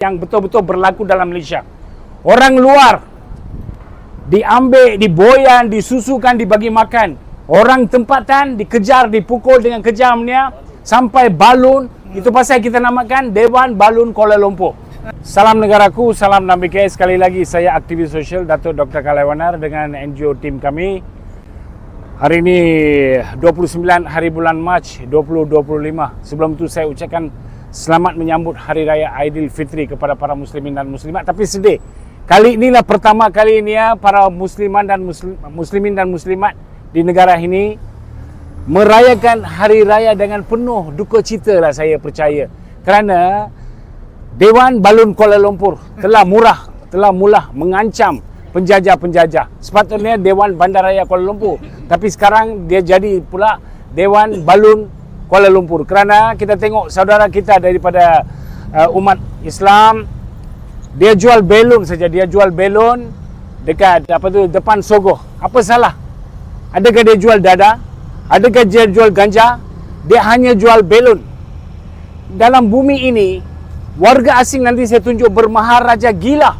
yang betul-betul berlaku dalam Malaysia. Orang luar diambil, diboyan, disusukan, dibagi makan. Orang tempatan dikejar, dipukul dengan kejamnya sampai balun. Itu pasal kita namakan Dewan Balun Kuala Lumpur. Salam negaraku, salam Nambike. Sekali lagi saya aktivis sosial Datuk Dr. Kalaiwanar dengan NGO tim kami. Hari ini 29 hari bulan Mac 2025. Sebelum itu saya ucapkan selamat menyambut Hari Raya Aidilfitri kepada para muslimin dan muslimat. Tapi sedih, kali inilah pertama kali ini ya para musliman dan muslim, muslimin dan muslimat di negara ini merayakan Hari Raya dengan penuh duka cita lah saya percaya. Kerana Dewan Balun Kuala Lumpur telah murah, telah mula mengancam penjajah-penjajah. Sepatutnya Dewan Bandaraya Kuala Lumpur. Tapi sekarang dia jadi pula Dewan Balun Kuala Lumpur. Kerana kita tengok saudara kita daripada uh, umat Islam dia jual belon saja. Dia jual belon dekat apa tu depan Sogoh. Apa salah? Adakah dia jual dada? Adakah dia jual ganja? Dia hanya jual belon dalam bumi ini warga asing nanti saya tunjuk bermaharaja gila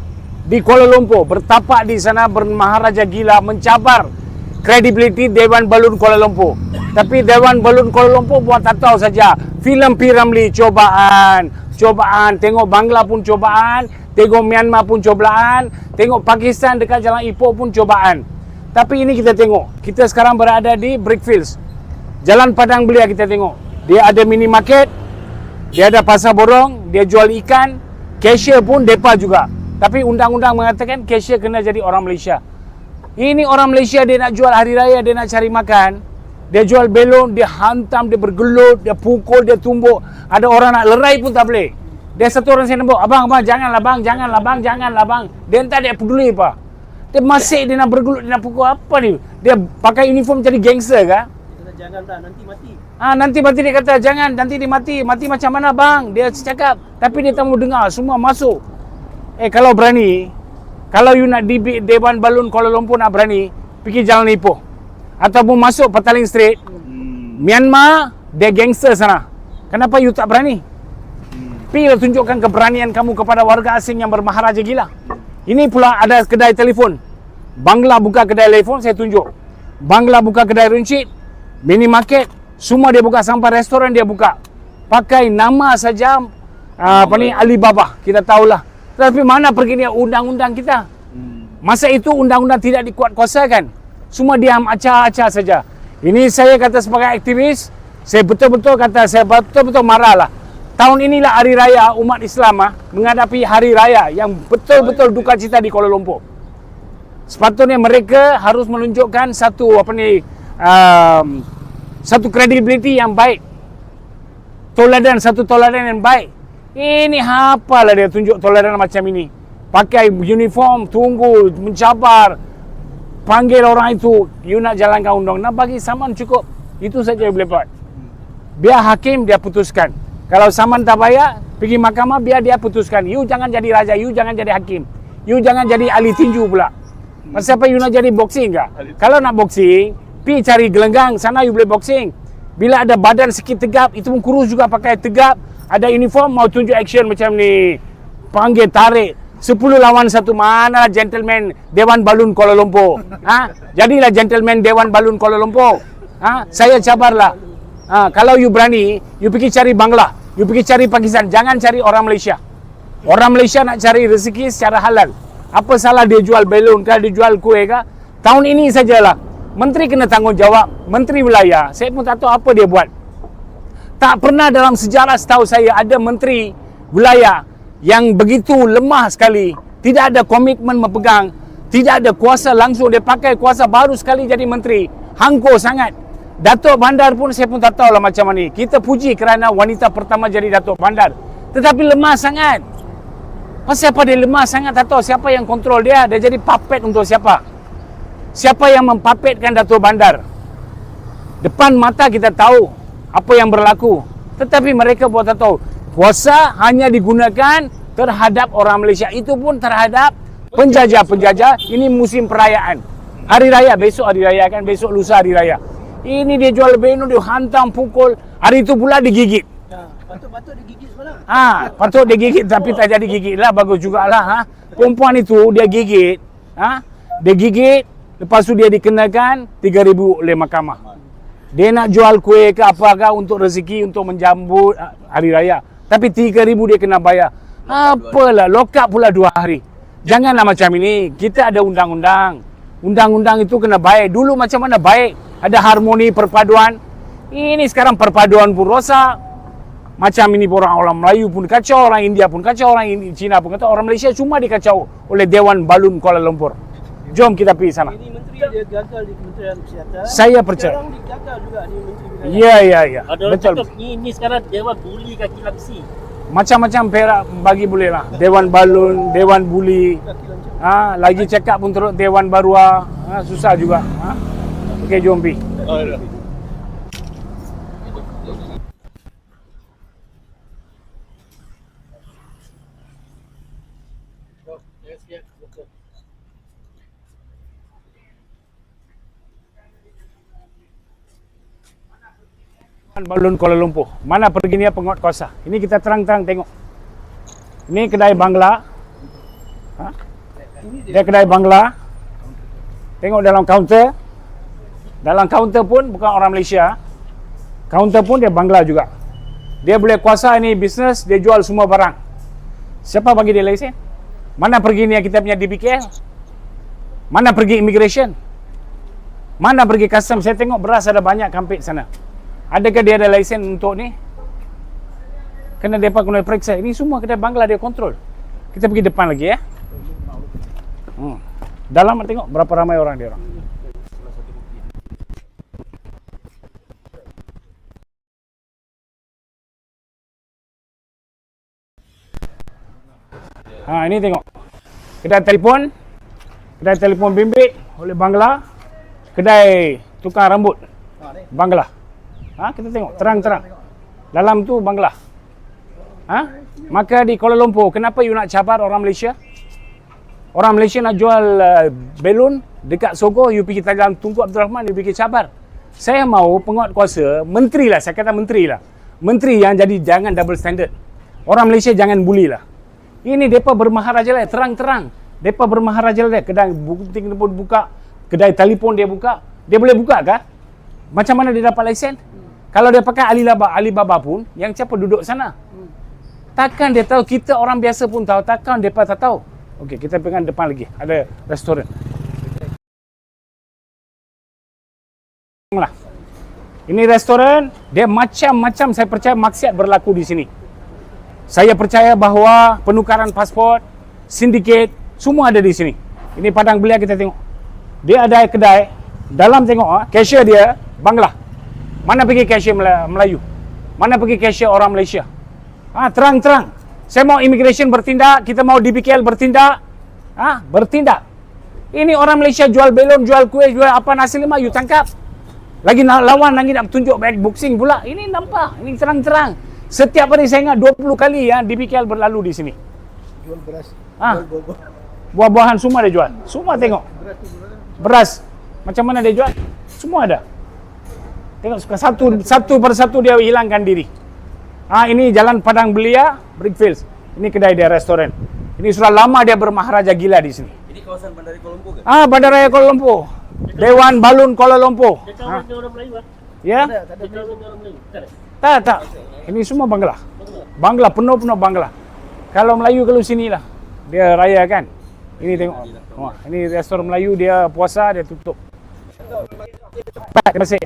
di Kuala Lumpur. Bertapak di sana bermaharaja gila mencabar kredibiliti Dewan Balun Kuala Lumpur tapi Dewan Balun Kuala Lumpur buat tak tahu saja. Filem P. Ramlee cobaan. Cobaan. Tengok Bangla pun cobaan. Tengok Myanmar pun cobaan. Tengok Pakistan dekat Jalan Ipoh pun cobaan. Tapi ini kita tengok. Kita sekarang berada di Brickfields. Jalan Padang Belia kita tengok. Dia ada mini market. Dia ada pasar borong. Dia jual ikan. Cashier pun depa juga. Tapi undang-undang mengatakan cashier kena jadi orang Malaysia. Ini orang Malaysia dia nak jual hari raya, dia nak cari makan. Dia jual belon, dia hantam, dia bergelut, dia pukul, dia tumbuk. Ada orang nak lerai pun tak boleh. Dia satu orang saya nampak, abang, abang, janganlah bang, janganlah bang, janganlah bang. Dia entah dia peduli apa. Dia masih dia nak bergelut, dia nak pukul apa ni? Dia pakai uniform jadi gangster kah? Kata jangan dah, nanti mati. Ah nanti mati dia kata jangan nanti dia mati. Mati macam mana bang? Dia cakap tapi dia tak mau dengar semua masuk. Eh kalau berani kalau you nak di Dewan Balun Kuala Lumpur nak berani pergi jalan Ipoh. Ataupun masuk Petaling Street. Hmm. Myanmar dia gangster sana. Kenapa you tak berani? Hmm. pergi tunjukkan keberanian kamu kepada warga asing yang bermaharaja gila. Ini pula ada kedai telefon. Bangla buka kedai telefon saya tunjuk. Bangla buka kedai runcit mini market semua dia buka sampai restoran dia buka. Pakai nama saja uh, apa ni Alibaba. Kita tahulah tapi mana pergi dia undang-undang kita hmm. masa itu undang-undang tidak dikuat kuasakan semua diam acah-acah saja. Ini saya kata sebagai aktivis, saya betul-betul kata saya betul-betul marahlah. Tahun inilah hari raya umat Islam ah, menghadapi hari raya yang betul-betul duka cita di Kuala Lumpur. Sepatutnya mereka harus menunjukkan satu apa ni um, satu kredibiliti yang baik. Toladan satu toladan yang baik. Ini apalah dia tunjuk toladan macam ini. Pakai uniform, tunggu, mencabar, panggil orang itu you nak jalankan undang. Nak bagi saman cukup. Itu saja boleh buat. Biar hakim dia putuskan. Kalau saman tak bayar pergi mahkamah biar dia putuskan. You jangan jadi raja you jangan jadi hakim. You jangan jadi ahli tinju pula. Masa apa you nak jadi boxing ke? Kalau nak boxing, pi cari gelenggang, sana you boleh boxing. Bila ada badan sikit tegap, itu pun kurus juga pakai tegap, ada uniform mau tunjuk action macam ni. Panggil tarik, Sepuluh lawan satu mana gentleman Dewan Balun Kuala Lumpur. Ha? Jadilah gentleman Dewan Balun Kuala Lumpur. Ha? Saya cabarlah. Ha? Kalau you berani, you pergi cari Bangla. You pergi cari Pakistan. Jangan cari orang Malaysia. Orang Malaysia nak cari rezeki secara halal. Apa salah dia jual belon kah, dia jual kuih kah? Tahun ini sajalah. Menteri kena tanggungjawab. Menteri wilayah. Saya pun tak tahu apa dia buat. Tak pernah dalam sejarah setahu saya ada menteri wilayah yang begitu lemah sekali. Tidak ada komitmen memegang. Tidak ada kuasa langsung. Dia pakai kuasa baru sekali jadi menteri. Hangko sangat. Datuk Bandar pun saya pun tak tahu lah macam mana. Kita puji kerana wanita pertama jadi Datuk Bandar. Tetapi lemah sangat. Pasal apa dia lemah sangat tak tahu. Siapa yang kontrol dia? Dia jadi puppet untuk siapa? Siapa yang mempapetkan Datuk Bandar? Depan mata kita tahu apa yang berlaku tetapi mereka buat tak tahu puasa hanya digunakan terhadap orang Malaysia itu pun terhadap penjajah-penjajah ini musim perayaan hari raya besok hari raya kan besok lusa hari raya ini dia jual beno dia hantam pukul hari itu pula digigit Patut-patut dia gigit semalam. Ah, patut dia gigit tapi tak jadi gigit lah bagus jugalah ha. Perempuan itu dia gigit, ha? Dia gigit lepas tu dia dikenakan 3000 oleh mahkamah. Dia nak jual kuih ke apa ke untuk rezeki untuk menjambut ah, hari raya. Tapi 3000 dia kena bayar. Apalah lock up pula 2 hari. Janganlah macam ini. Kita ada undang-undang. Undang-undang itu kena baik. Dulu macam mana baik? Ada harmoni perpaduan. Ini sekarang perpaduan pun rosak. Macam ini orang orang Melayu pun kacau, orang India pun kacau, orang Cina pun kacau, orang Malaysia cuma dikacau oleh Dewan Balun Kuala Lumpur. Jom kita pergi sana. Dia gagal di Kementerian Kesihatan. Saya percaya. Sekarang dia gagal juga di Menteri. Ya, ya, ya. Ada orang Betul. cakap ni, ni sekarang Dewan buli kaki lapsi. Macam-macam perak bagi boleh lah. Dewan Balun, Dewan Buli. Ha, lagi cakap pun teruk Dewan Barua. Ha, susah juga. Ha. Okey, jom pergi. Balun Kuala Lumpur. Mana pergi ni penguat kuasa? Ini kita terang-terang tengok. Ini kedai Bangla. Ha? Dia kedai Bangla. Tengok dalam kaunter. Dalam kaunter pun bukan orang Malaysia. Kaunter pun dia Bangla juga. Dia boleh kuasa ini bisnes, dia jual semua barang. Siapa bagi dia lesen? Mana pergi ni kita punya DBKL? Mana pergi immigration? Mana pergi custom? Saya tengok beras ada banyak kampit sana. Adakah dia ada lesen untuk ni? Kena mereka kena periksa. Ini semua kedai Bangla dia kontrol. Kita pergi depan lagi ya. Hmm. Dalam tengok berapa ramai orang dia orang. Ha ini tengok. Kedai telefon. Kedai telefon bimbit oleh Bangla. Kedai tukar rambut. Bangla. Ha kita tengok terang-terang. Dalam tu Bangla. Ha? Maka di Kuala Lumpur, kenapa you nak cabar orang Malaysia? Orang Malaysia nak jual uh, belon dekat Sogo, you pergi dalam Tunku Abdul Rahman, you pergi cabar. Saya mau penguat kuasa, menteri lah, saya kata menteri lah. Menteri yang jadi jangan double standard. Orang Malaysia jangan bully lah. Ini mereka bermaharaja lah, terang-terang. Mereka bermaharaja lah, kedai butik pun buka, kedai telefon dia buka. Dia boleh buka kah? Macam mana dia dapat lesen? Kalau dia pakai Alibaba, Alibaba pun, yang siapa duduk sana? Takkan dia tahu, kita orang biasa pun tahu, takkan dia tak tahu. Okey, kita pegang depan lagi. Ada restoran. Lah. Ini restoran, dia macam-macam saya percaya maksiat berlaku di sini. Saya percaya bahawa penukaran pasport, sindiket, semua ada di sini. Ini padang belia kita tengok. Dia ada kedai, dalam tengok ah, cashier dia Bangla. Mana pergi cashier Mela- Melayu? Mana pergi cashier orang Malaysia? Ah, terang-terang. Saya mau immigration bertindak, kita mau DBKL bertindak. Ah, bertindak. Ini orang Malaysia jual belon, jual kuih, jual apa nasi lemak, you tangkap. Lagi nak lawan lagi nak tunjuk back boxing pula. Ini nampak, ini terang-terang. Setiap hari saya ingat 20 kali ya DBKL berlalu di sini. Jual beras. Buah-buah. Buah-buahan semua dia jual. Semua tengok. Beras. Macam mana dia jual? Semua ada. Tengok suka satu satu per satu dia hilangkan diri. Ah ini jalan Padang Belia, Brickfields. Ini kedai dia restoran. Ini sudah lama dia bermaharaja gila di sini. Ini kawasan Bandar Kuala Lumpur ke? Ah Bandaraya Kuala Lumpur. Dewan Balun Kuala Lumpur. Ha. orang Melayu ah. Ya? Tak ada, tak ada. kawan dengan orang Melayu. Tak ada. Tak tak. Ini semua Bangla. Bangla penuh-penuh Bangla. Kalau Melayu kalau sini lah. Dia raya kan. Ini tengok. Wah, ini restoran Melayu dia puasa dia tutup. Terima kasih.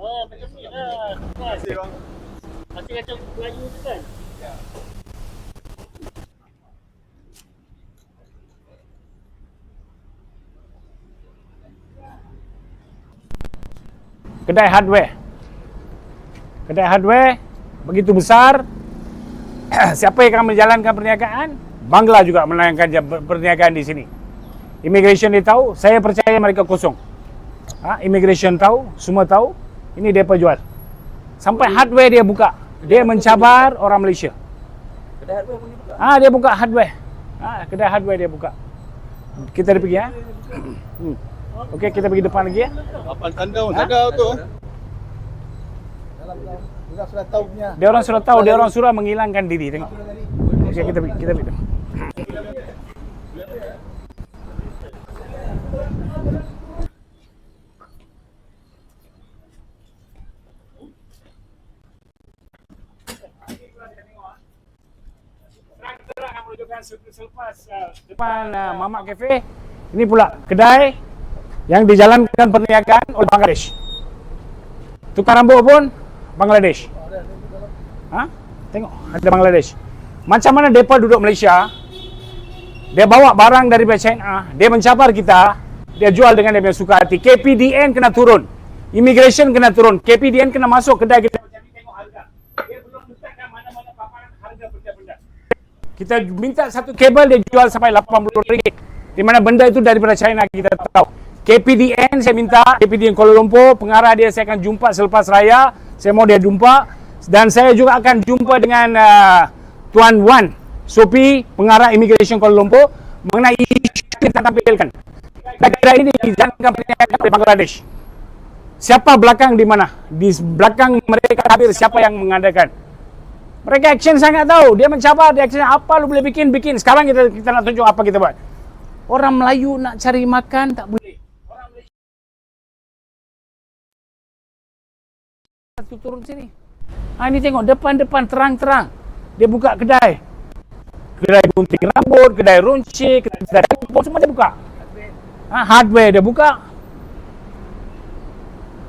Oh, macam ni lah. Macam Melayu tu kan. kedai hardware. Kedai hardware begitu besar. Siapa yang akan menjalankan perniagaan? Bangla juga menjalankan ja- perniagaan di sini. Immigration dia tahu, saya percaya mereka kosong. Ha, immigration tahu, semua tahu. Ini dia jual. Sampai hardware dia buka. Dia mencabar orang Malaysia. Kedai hardware pun dibuka. Ah dia buka hardware. Ah kedai hardware dia buka. Kita pergi ya. Hmm. Okey kita pergi depan lagi ya. Papan tanda pun ada tu. Dalam tahun Sudah tahu punya. Dia orang sudah tahu, dia orang sudah menghilangkan diri. Tengok. Okey, kita pergi, kita pergi. Selepas uh, depan uh, Mamak Cafe ini pula kedai yang dijalankan perniagaan oleh Bangladesh. Tukar rambut pun Bangladesh. Ha? tengok ada Bangladesh. Macam mana mereka duduk Malaysia? Dia bawa barang dari China dia mencabar kita dia jual dengan dia punya suka hati. KPDN kena turun. Immigration kena turun. KPDN kena masuk kedai kita kita minta satu kabel dia jual sampai 80 ringgit. Di mana benda itu daripada China kita tahu. KPDN saya minta KPDN Kuala Lumpur pengarah dia saya akan jumpa selepas raya. Saya mau dia jumpa dan saya juga akan jumpa dengan uh, Tuan Wan Sopi pengarah Immigration Kuala Lumpur mengenai isu yang kita tampilkan. Negara ini dijalankan perniagaan oleh Bangladesh. Siapa belakang di mana? Di belakang mereka hadir siapa yang mengadakan? Mereka action sangat tahu. Dia mencabar, dia action apa lu boleh bikin, bikin. Sekarang kita kita nak tunjuk apa kita buat. Orang Melayu nak cari makan tak boleh. Orang Malaysia tu turun sini. Ha ni tengok depan-depan terang-terang. Dia buka kedai. Kedai gunting rambut, kedai runcit, kedai telefon semua dia buka. Ha, hardware dia buka.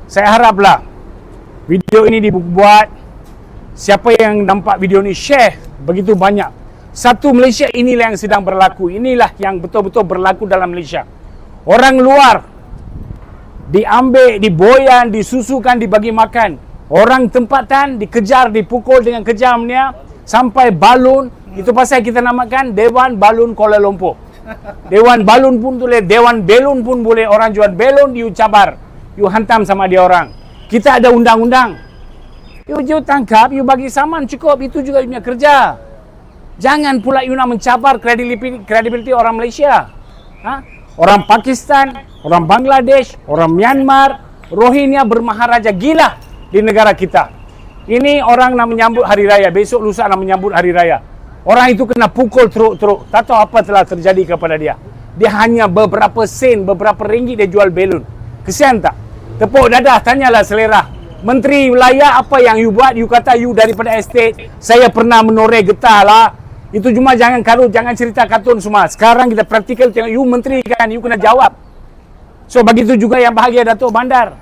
Saya haraplah video ini dibuat Siapa yang nampak video ni share begitu banyak. Satu Malaysia inilah yang sedang berlaku. Inilah yang betul-betul berlaku dalam Malaysia. Orang luar diambil, diboyan, disusukan, dibagi makan. Orang tempatan dikejar, dipukul dengan kejamnya sampai balun. Itu pasal kita namakan Dewan Balun Kuala Lumpur. Dewan balun pun boleh, Dewan belun pun boleh. Orang jual belun, you cabar. You hantam sama dia orang. Kita ada undang-undang. You, you tangkap, you bagi saman cukup. Itu juga you punya kerja. Jangan pula you nak mencabar kredibiliti, orang Malaysia. Ha? Orang Pakistan, orang Bangladesh, orang Myanmar, Rohingya bermaharaja gila di negara kita. Ini orang nak menyambut hari raya. Besok lusa nak menyambut hari raya. Orang itu kena pukul teruk-teruk. Tak tahu apa telah terjadi kepada dia. Dia hanya beberapa sen, beberapa ringgit dia jual belun. Kesian tak? Tepuk dadah, tanyalah selera. Menteri wilayah apa yang you buat? You kata you daripada estate. Saya pernah menoreh getah lah. Itu cuma jangan karut, jangan cerita kartun semua. Sekarang kita praktikal tengok you menteri kan, you kena jawab. So begitu juga yang bahagia Datuk Bandar.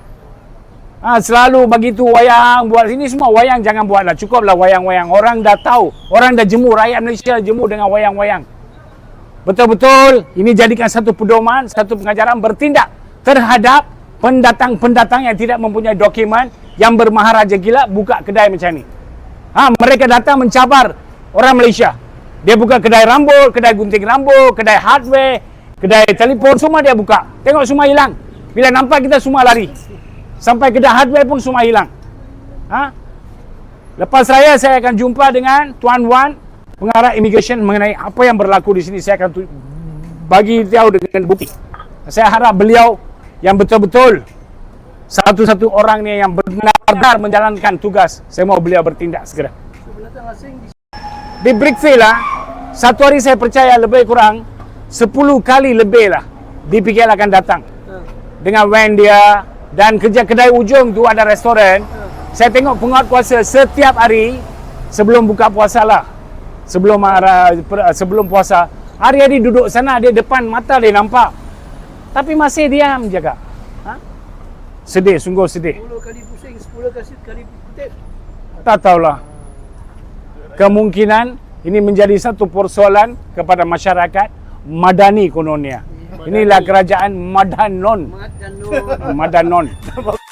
Ha, selalu begitu wayang buat sini semua wayang jangan buatlah. Cukuplah wayang-wayang. Orang dah tahu, orang dah jemu, rakyat Malaysia jemu dengan wayang-wayang. Betul-betul ini jadikan satu pedoman, satu pengajaran bertindak terhadap pendatang-pendatang yang tidak mempunyai dokumen yang bermaharaja gila buka kedai macam ni. Ha, mereka datang mencabar orang Malaysia. Dia buka kedai rambut, kedai gunting rambut, kedai hardware, kedai telefon semua dia buka. Tengok semua hilang. Bila nampak kita semua lari. Sampai kedai hardware pun semua hilang. Ha? Lepas raya saya akan jumpa dengan Tuan Wan, pengarah immigration mengenai apa yang berlaku di sini. Saya akan bagi tahu dengan bukti. Saya harap beliau yang betul-betul satu-satu orang ni yang benar-benar menjalankan tugas. Saya mau beliau bertindak segera. Di Di Brickfield lah, satu hari saya percaya lebih kurang 10 kali lebih lah DPKL akan datang. Dengan van dia dan kerja kedai ujung tu ada restoran. Saya tengok penguat puasa setiap hari sebelum buka puasa lah. Sebelum per- sebelum puasa. Hari-hari duduk sana dia depan mata dia nampak. Tapi masih diam jaga. Ha? Sedih, sungguh sedih. 10 kali pusing, 10 kali kali kutip. Tak tahulah. Kemungkinan ini menjadi satu persoalan kepada masyarakat Madani kononnya. Inilah kerajaan Madanon. Mat dan Nur. Madanon.